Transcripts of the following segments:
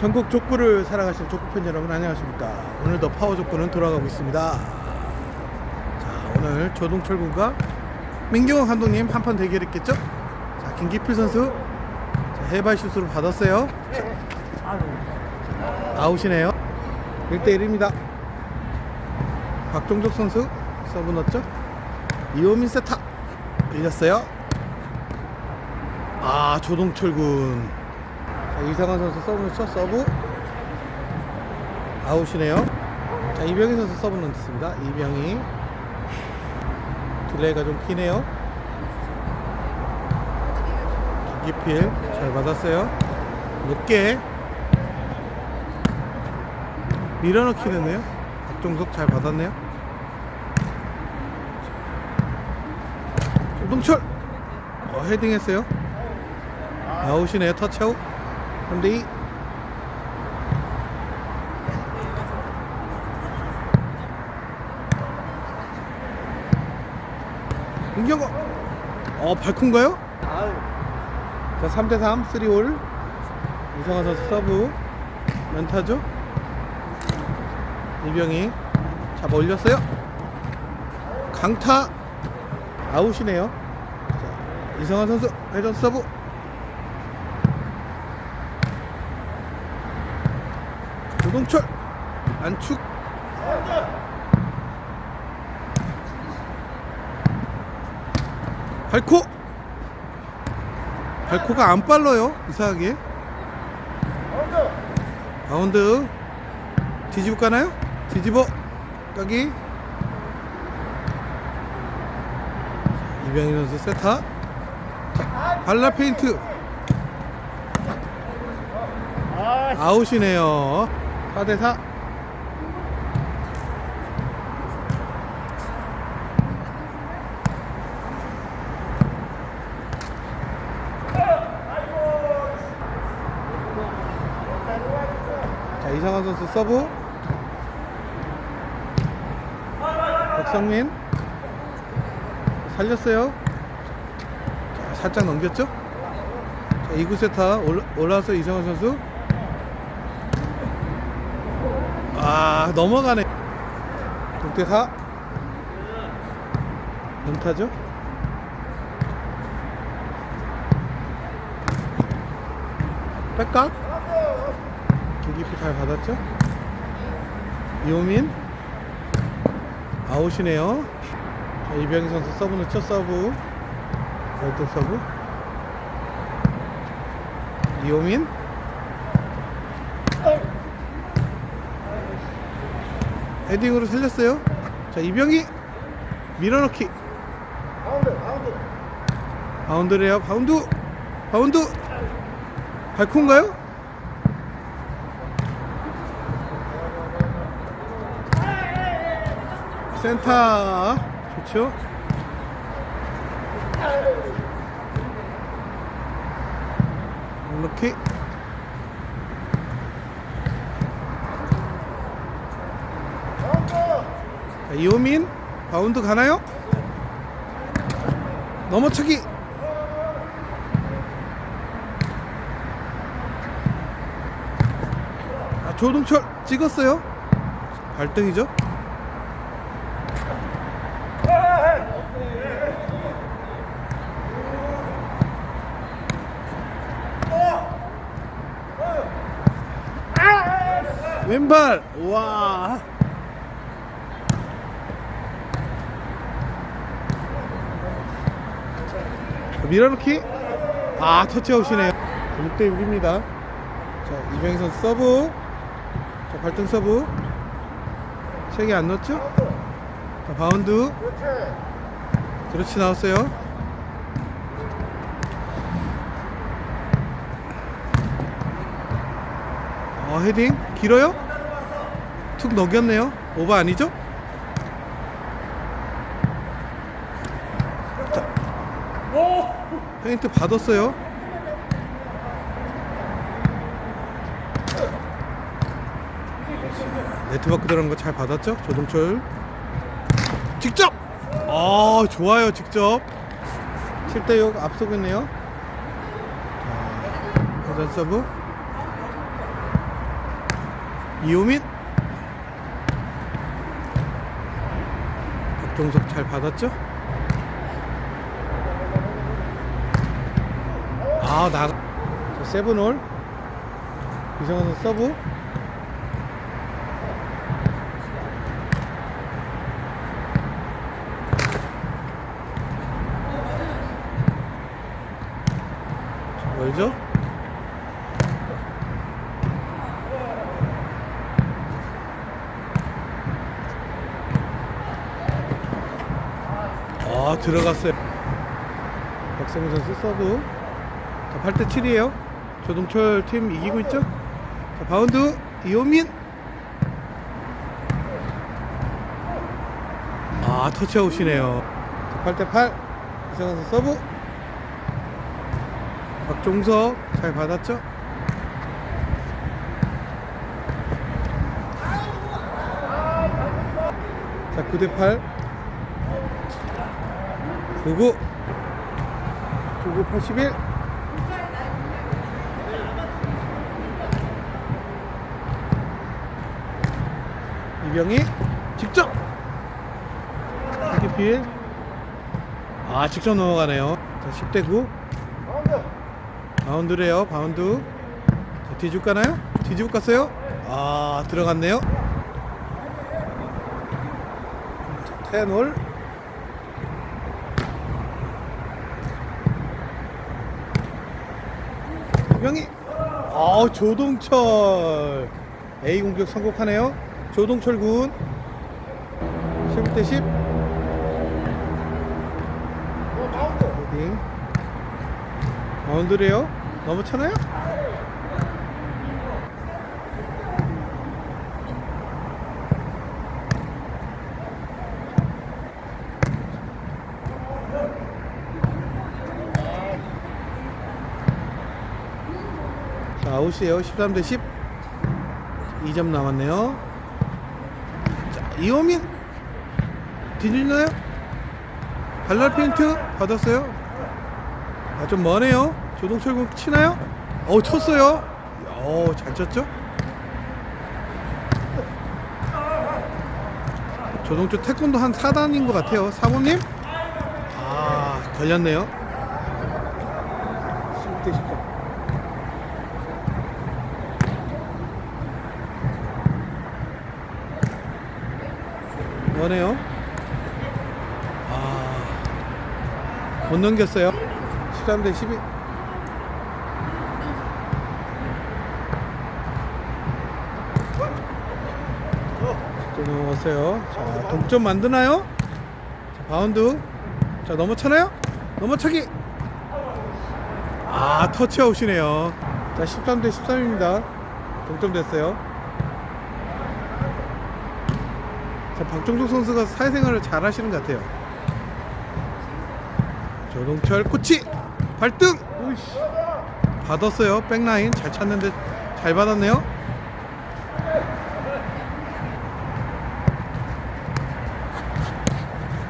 전국 족구를 살아가시는 족구 팬 여러분 안녕하십니까? 오늘도 파워 족구는 돌아가고 있습니다. 자 오늘 조동철 군과 민경호 감독님 한판 대결했겠죠? 자 김기필 선수 자, 해발 슛으로 받았어요. 아웃이네요. 1대1입니다. 박종석 선수 서브 넣었죠? 이호민 세타 밀렸어요. 아 조동철 군 자, 이상한 선수 서브 넣죠 서브. 아웃이네요. 자 이병희 선수 서브 넣습니다. 이병희. 딜레이가 좀 기네요. 김기필 잘 받았어요. 높게. 밀어넣기 됐네요? 박종석 잘 받았네요. 조동철! 어, 헤딩했어요. 아웃이네요. 터치아웃 3대2 김경거 어 발콘가요? 자 3대3 3홀. 이성환 선수 서브. 연타죠 이병희. 잡아 올렸어요. 강타. 아웃이네요. 자, 이성환 선수 회전 서브 조동철. 안축. 발코. 발코가 안 빨라요 이상하게. 바운드 뒤집어 까나요? 뒤집어 까기. 이병희 선수 세타. 자, 발라 페인트. 아웃이네요 4대4 자 이상환 선수 서브. 박성민. 살렸어요. 자, 살짝 넘겼죠? 자 2구 세타 올라, 올라와서 이상환 선수 아 넘어가네. 6대4 연타죠? 백각 김기표 잘 받았죠? 이호민? 아웃이네요. 자, 이병희 선수 서브 넣죠 서브 월드 서브. 이호민 헤딩으로 살렸어요. 자 이병희 밀어넣기. 바운드래요. 바운드 바운드. 발코인가요? 센터. 좋죠. 이렇게 자, 이호민 바운드 가나요? 넘어차기. 아, 조동철 찍었어요? 발등이죠? 왼발. 와 밀어넣기 아 터치아웃이네요. 6대 6입니다. 자 이병희 선수 서브. 자 발등 서브. 세개 안 넣었죠? 자 바운드. 그렇지 나왔어요. 어 헤딩. 길어요? 툭 넘겼네요. 오버 아니죠 페인트 받았어요. 네트워크 들어간 거 잘 받았죠? 조동철. 직접! 아, 좋아요, 직접. 7대6 앞서고 있네요. 자, 전 서브 이호민 박종석 잘 받았죠? 아 나가 자, 세븐홀? 선수 서브? 자, 멀죠? 아 들어갔어요. 박성훈 선수 서브 자 8대 7이에요. 조동철 팀 이기고 있죠? 자 바운드 이호민. 아 터치아웃이네요. 자 8대 8 이성환 선수 서브. 박종석 잘 받았죠? 자 9대 8 99 99 81 이병이 직접 기필 아 직접 넘어가네요. 자 10대 9 바운드래요 바운드. 자, 뒤집고 가나요? 뒤집고 갔어요? 아 들어갔네요. 자, 텐홀. 명이 아 조동철. A 공격 성공하네요 조동철 군. 11대 10 헤딩. 바운드래요. 너무 차나요? 자 아웃이에요. 13대 10 2점 남았네요. 자 이호민 뒤질나요? 발랄 페인트 받았어요 아 좀 머네요 조동철군 치나요? 어우 쳤어요 어우 잘 쳤죠? 조동철 태권도 한 4단인 것 같아요 사모님? 아 걸렸네요 10대 10점 뭐네요? 아, 못 넘겼어요. 13대 12. 또 넘어갔어요. 자, 동점 만드나요? 자, 바운드. 자, 넘어차나요? 넘어차기. 아, 터치아웃이네요. 자, 13대 13입니다. 동점 됐어요. 자, 박종석 선수가 사회생활을 잘 하시는 것 같아요. 조동철 코치 발등 오이씨. 받았어요. 백라인 잘 찼는데 잘 받았네요.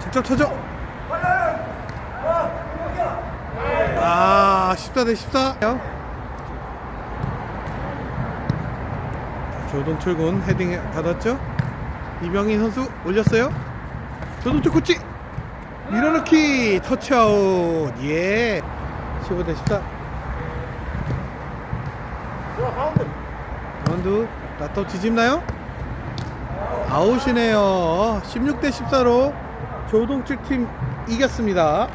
직접 쳐줘. 아, 14 대 14. 조동철 군 헤딩 받았죠? 이병희 선수 올렸어요. 조동철 코치 밀어넣기 터치아웃. 예. 15대 14 바운드 나또 뒤집나요? 아웃이네요. 16대 14로 조동철 팀 이겼습니다